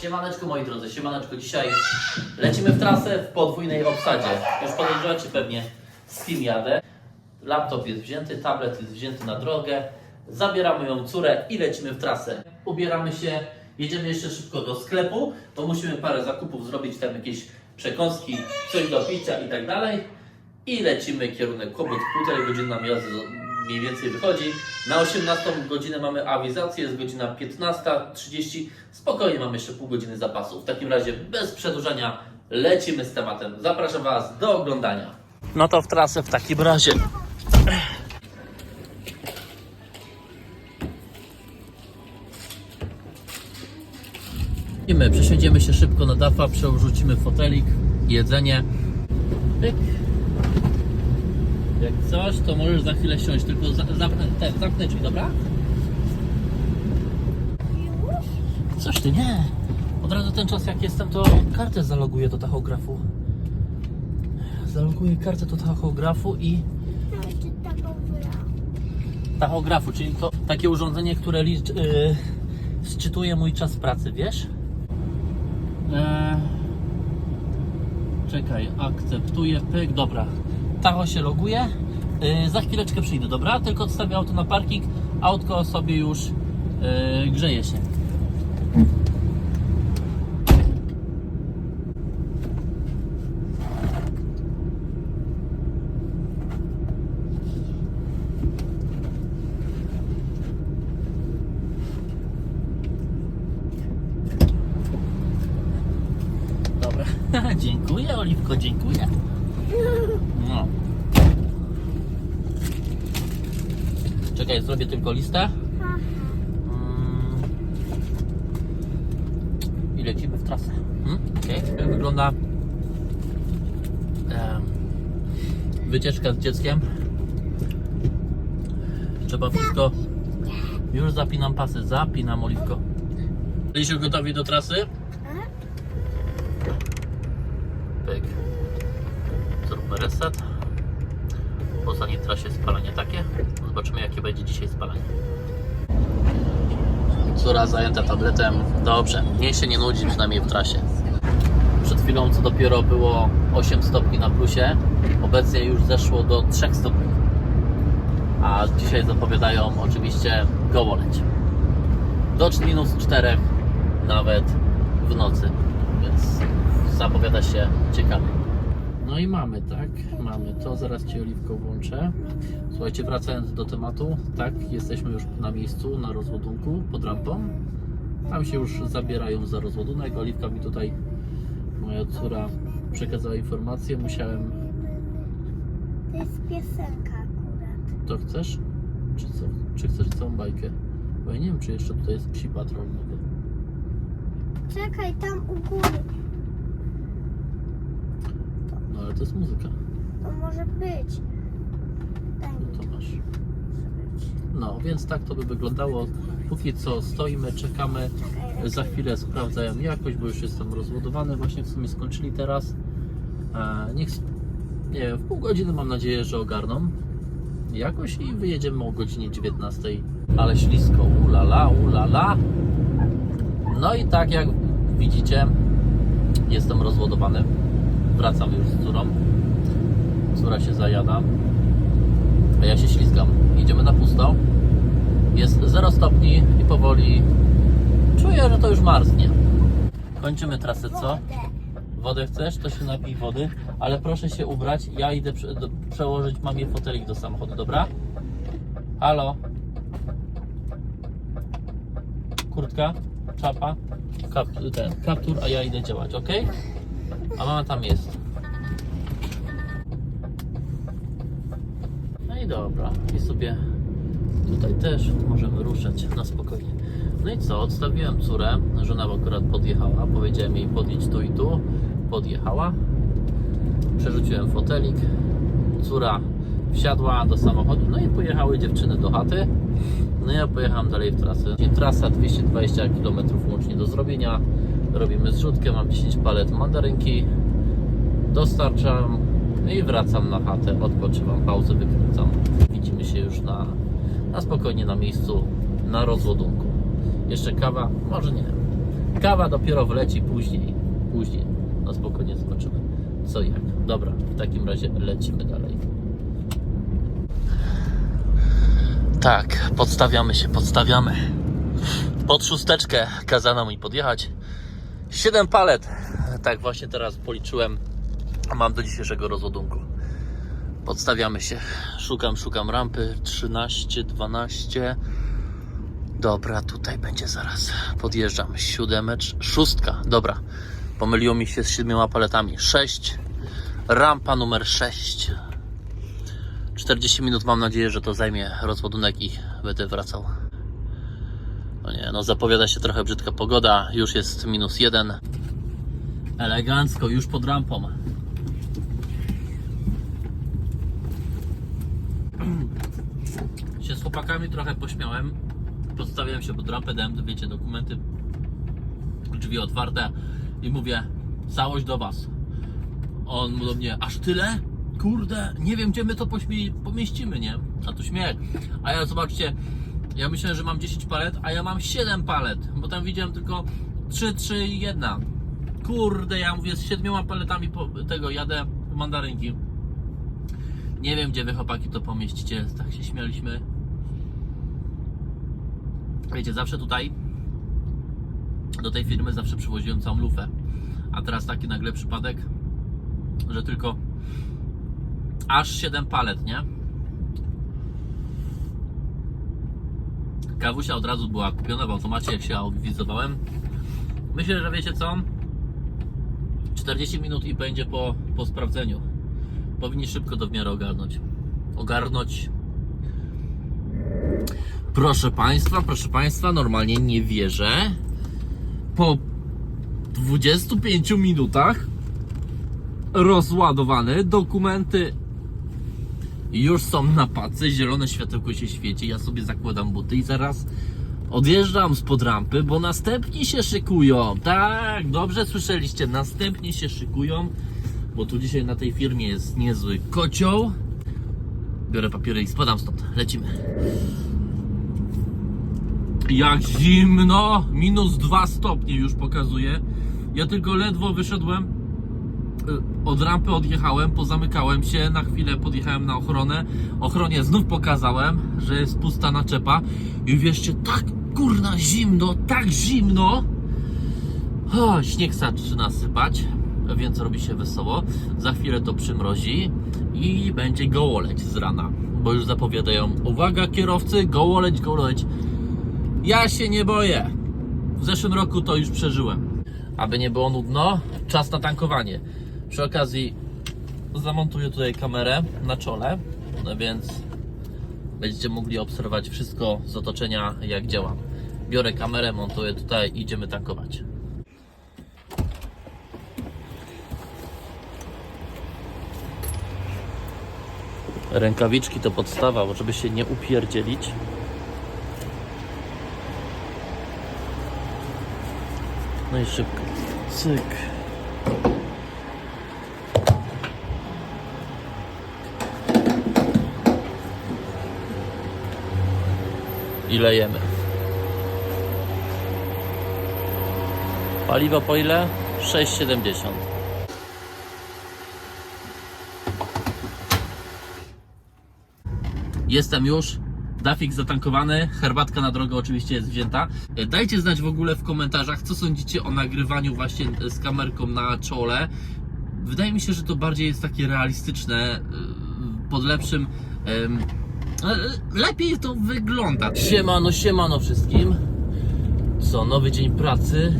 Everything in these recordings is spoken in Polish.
Siemaneczko moi drodzy, siemaneczko. Dzisiaj lecimy w trasę w podwójnej obsadzie. Już podejrzewacie pewnie z kim jadę. Laptop jest wzięty, tablet jest wzięty na drogę. Zabieramy ją córę i lecimy w trasę. Ubieramy się, jedziemy jeszcze szybko do sklepu, bo musimy parę zakupów zrobić, tam jakieś przekąski, coś do picia i tak dalej. I lecimy kierunek Kobut, półtorej godziny nam jazdy mniej więcej wychodzi. Na 18 godzinę mamy awizację, jest godzina 15.30. Spokojnie mamy jeszcze pół godziny zapasu. W takim razie bez przedłużania lecimy z tematem. Zapraszam Was do oglądania. No to w trasę w takim razie. My przesiądziemy się szybko na dafa, przerzucimy fotelik, jedzenie. Pyk. Jak coś, to możesz za chwilę siąść, tylko za, zamknę, ten, zamknę drzwi, dobra? Coś ty, nie. Od razu ten czas jak jestem, to kartę zaloguję do tachografu. Zaloguję kartę do tachografu i tachografu, czyli to takie urządzenie, które licz, yy, sczytuje mój czas pracy, wiesz? Eee, czekaj, akceptuję, pyk, dobra. Tacho się loguje. Yy, za chwileczkę przyjdę, dobra? Tylko odstawię auto na parking, autko sobie już yy, grzeje się. Dobra. dziękuję, Dziękuję. No. Czekaj, zrobię tylko listę. Mm. I lecimy w trasę. Hmm? Okay. Jak wygląda wycieczka z dzieckiem? Trzeba wszystko. Już zapinam pasy, zapinam oliwko. Jesteście gotowi do trasy? Pyk. Reset. W ostatniej trasie spalanie takie. Zobaczymy jakie będzie dzisiaj spalanie. Córa zajęta tabletem. Dobrze, niech się nie nudzi przynajmniej w trasie. Przed chwilą co dopiero było 8 stopni na plusie. Obecnie już zeszło do 3 stopni. A dzisiaj zapowiadają oczywiście gołoleć. Do minus 4 nawet w nocy. Więc zapowiada się ciekawie. No i mamy, tak? Mamy to. Zaraz Ci Oliwko włączę. Słuchajcie, wracając do tematu, tak, jesteśmy już na miejscu, na rozładunku, pod rampą. Tam się już zabierają za rozładunek. Oliwka mi tutaj, moja córa, przekazała informację. Musiałem. To jest piosenka akurat. To chcesz? Czy co? Czy chcesz całą bajkę? Bo ja nie wiem, czy jeszcze tutaj jest psi patrol nowy. Czekaj, tam u góry. No ale to jest muzyka. To może być. Daj mi To masz. No, więc tak to by wyglądało. Póki co stoimy, czekamy. Czekaj, Za chwilę sprawdzają jakość, bo już jestem rozładowany. Właśnie w sumie skończyli teraz. E, niech, s- nie wiem, w pół godziny mam nadzieję, że ogarną jakość i wyjedziemy o godzinie 19. Ale ślisko, ulala, ulala. No i tak jak widzicie, jestem rozładowany. Wracam już z córą. Córa się zajada, a ja się ślizgam. Idziemy na pusto. Jest 0 stopni i powoli czuję, że to już marznie. Kończymy trasę, co? wodę. Chcesz? To się napij wody, ale proszę się ubrać. Ja idę prze, do, przełożyć mamie fotelik do samochodu, dobra? Halo? Kurtka? Czapa? Kap, ten, kaptur, a ja idę działać, ok? A mama tam jest. No i dobra, i sobie tutaj też możemy ruszać na spokojnie. No i co, odstawiłem córę, żona akurat podjechała, powiedziałem jej podjedź tu i tu, podjechała. Przerzuciłem fotelik, córa wsiadła do samochodu, no i pojechały dziewczyny do chaty. No ja pojechałem dalej w trasę. Trasa 220 km łącznie do zrobienia. Robimy zrzutkę, mam 10 palet mandarynki. Dostarczam i wracam na chatę, odpoczywam, pauzę wykręcam. Widzimy się już na, na spokojnie na miejscu, na rozładunku. Jeszcze kawa? Może nie. Kawa dopiero wleci później. Później. Na spokojnie zobaczymy co jak. Dobra, w takim razie lecimy dalej. Tak, podstawiamy się, podstawiamy. Pod szósteczkę kazano mi podjechać. 7 palet. Tak właśnie teraz policzyłem. Mam do dzisiejszego rozładunku. Podstawiamy się. Szukam, szukam rampy. 13, 12. Dobra, tutaj będzie zaraz. Podjeżdżam. Siódemecz, szóstka. Dobra. Pomyliło mi się z siedmioma paletami. 6. Rampa numer 6. 40 minut mam nadzieję, że to zajmie rozładunek i będę wracał. No nie, no zapowiada się trochę brzydka pogoda. Już jest minus jeden. Elegancko, już pod rampą. się z chłopakami trochę pośmiałem. Podstawiłem się pod rampę, dałem, wiecie, dokumenty, drzwi otwarte i mówię, całość do was. On do mnie, aż tyle? Kurde, nie wiem gdzie my to pomieścimy, nie? A tu śmiech. A ja zobaczcie, ja myślałem, że mam 10 palet, a ja mam 7 palet, bo tam widziałem tylko 3, 3 i 1. Kurde, ja mówię, z 7 paletami tego jadę w mandarynki. Nie wiem, gdzie wy chłopaki to pomieścicie, tak się śmialiśmy. Wiecie, zawsze tutaj do tej firmy zawsze przywoziłem całą lufę. A teraz taki nagle przypadek, że tylko aż 7 palet, nie? Kawusia od razu była kupiona w automacie, jak się awizowałem. Myślę, że wiecie co? 40 minut i będzie po, po sprawdzeniu. Powinni szybko to w miarę ogarnąć. Ogarnąć. Proszę Państwa, proszę Państwa, normalnie nie wierzę. Po 25 minutach rozładowane dokumenty już są na pacy, zielone światełko się świeci, ja sobie zakładam buty i zaraz odjeżdżam spod rampy, bo następni się szykują. Tak, dobrze słyszeliście, następni się szykują, bo tu dzisiaj na tej firmie jest niezły kocioł. Biorę papiery i spadam stąd, lecimy. Jak zimno, minus 2 stopnie już pokazuje. Ja tylko ledwo wyszedłem od rampy odjechałem, pozamykałem się, na chwilę podjechałem na ochronę. Ochronie znów pokazałem, że jest pusta naczepa. I wierzcie, tak kurna zimno, tak zimno. O, śnieg zaczyna sypać, więc robi się wesoło. Za chwilę to przymrozi i będzie gołoleć z rana. Bo już zapowiadają, uwaga kierowcy, gołoleć, gołoleć. Ja się nie boję. W zeszłym roku to już przeżyłem. Aby nie było nudno, czas na tankowanie. Przy okazji zamontuję tutaj kamerę na czole, no więc będziecie mogli obserwować wszystko z otoczenia, jak działam. Biorę kamerę, montuję tutaj i idziemy tankować. Rękawiczki to podstawa, żeby się nie upierdzielić. No i szybko. Cyk. I lejemy. Paliwo po ile? 6,70. Jestem już. Dafik zatankowany, herbatka na drogę oczywiście jest wzięta. Dajcie znać w ogóle w komentarzach, co sądzicie o nagrywaniu właśnie z kamerką na czole. Wydaje mi się, że to bardziej jest takie realistyczne, y, pod lepszym. Em, e, Lepiej to wygląda. Siemano, siemano wszystkim. Co, nowy dzień pracy,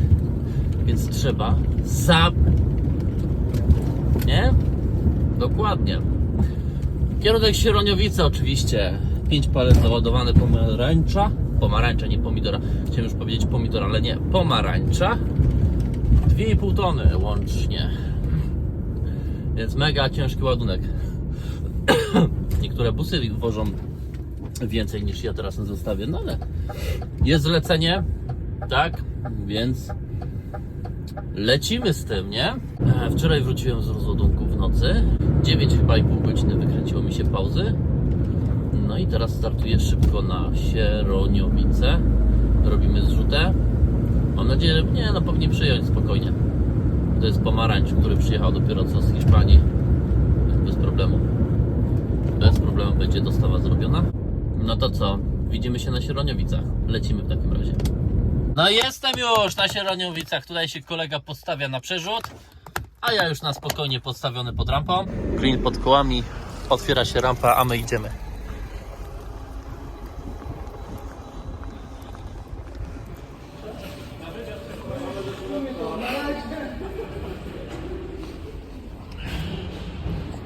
więc trzeba za. Nie? Dokładnie. Kierunek Sieroniowice oczywiście. 5 palet załadowane pomarańcza. Pomarańcza, nie pomidora. Chciałem już powiedzieć pomidora, ale nie. Pomarańcza. 2,5 tony łącznie. Więc mega ciężki ładunek. Niektóre busy wożą więcej niż ja teraz zostawię, no ale jest zlecenie, tak? Więc lecimy z tym, nie? E, Wczoraj wróciłem z rozładunku w nocy. 9 chyba i pół godziny wykręciło mi się pauzy. No i teraz startuję szybko na Sieroniowice. Robimy zrzutę. Mam nadzieję, że nie, no powinien przyjąć spokojnie. To jest pomarańcz, który przyjechał dopiero co z Hiszpanii. Bez problemu. Bez problemu będzie dostawa zrobiona. No to co? Widzimy się na Sieroniowicach. Lecimy w takim razie. No jestem już na Sieroniowicach. Tutaj się kolega postawia na przerzut. A ja już na spokojnie podstawiony pod rampą. Green pod kołami. Otwiera się rampa, a my idziemy.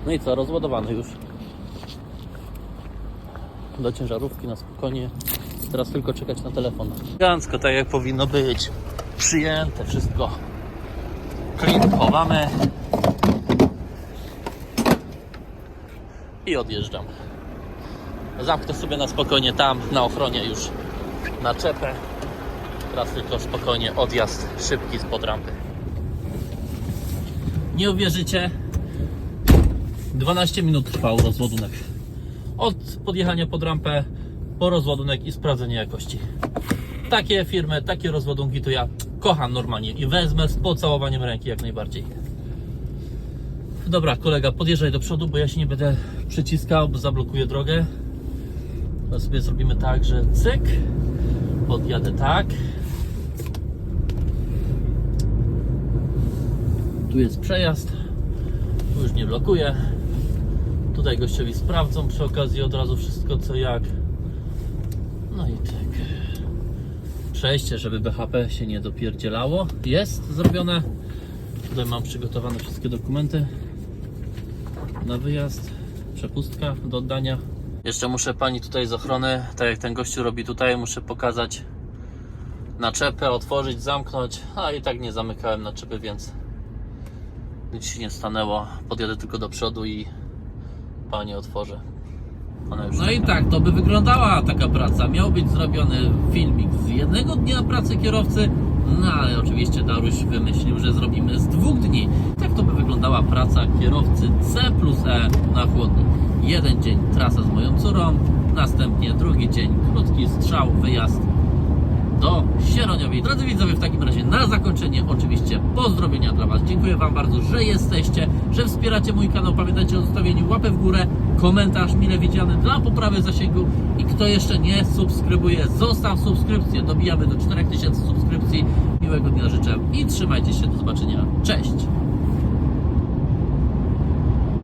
No i co, rozładowany już. Do ciężarówki na spokojnie. Teraz tylko czekać na telefon. Elegancko, tak jak powinno być. Przyjęte wszystko. Klin chowamy. I odjeżdżam. Zamknę sobie na spokojnie tam, na ochronie już naczepę. Teraz tylko spokojnie odjazd szybki spod rampy. Nie uwierzycie, 12 minut trwał rozładunek. Od podjechania pod rampę po rozładunek i sprawdzenie jakości. Takie firmy, takie rozładunki to ja kocham normalnie i wezmę z pocałowaniem ręki jak najbardziej. Dobra, kolega, podjeżdżaj do przodu, bo ja się nie będę przyciskał, bo zablokuję drogę. To sobie zrobimy tak, że cyk, podjadę tak. Tu jest przejazd, tu już nie blokuję. Tutaj gościowi sprawdzą przy okazji od razu wszystko co jak. No i tak. Przejście, żeby BHP się nie dopierdzielało. Jest zrobione. Tutaj mam przygotowane wszystkie dokumenty na wyjazd. Przepustka do oddania. Jeszcze muszę pani tutaj z ochrony, tak jak ten gościu robi tutaj, muszę pokazać naczepę, otworzyć, zamknąć. A i tak nie zamykałem naczepy, więc nic się nie stanęło. Podjadę tylko do przodu i pani otworzy. Ona już no i tak, to by wyglądała taka praca. Miał być zrobiony filmik z jednego dnia pracy kierowcy, no ale oczywiście Daruś wymyślił, że zrobimy z dwóch dni. Tak to by wyglądała praca kierowcy C plus E na chłodny. Jeden dzień trasa z moją córą, następnie drugi dzień krótki strzał, wyjazd do Sieroniowej. Drodzy widzowie, w takim razie na zakończenie oczywiście pozdrowienia dla Was. Dziękuję Wam bardzo, że jesteście, że wspieracie mój kanał. Pamiętajcie o zostawieniu łapy w górę, komentarz mile widziany dla poprawy zasięgu i kto jeszcze nie subskrybuje, zostaw subskrypcję. Dobijamy do 4000 subskrypcji. Miłego dnia życzę i trzymajcie się. Do zobaczenia. Cześć!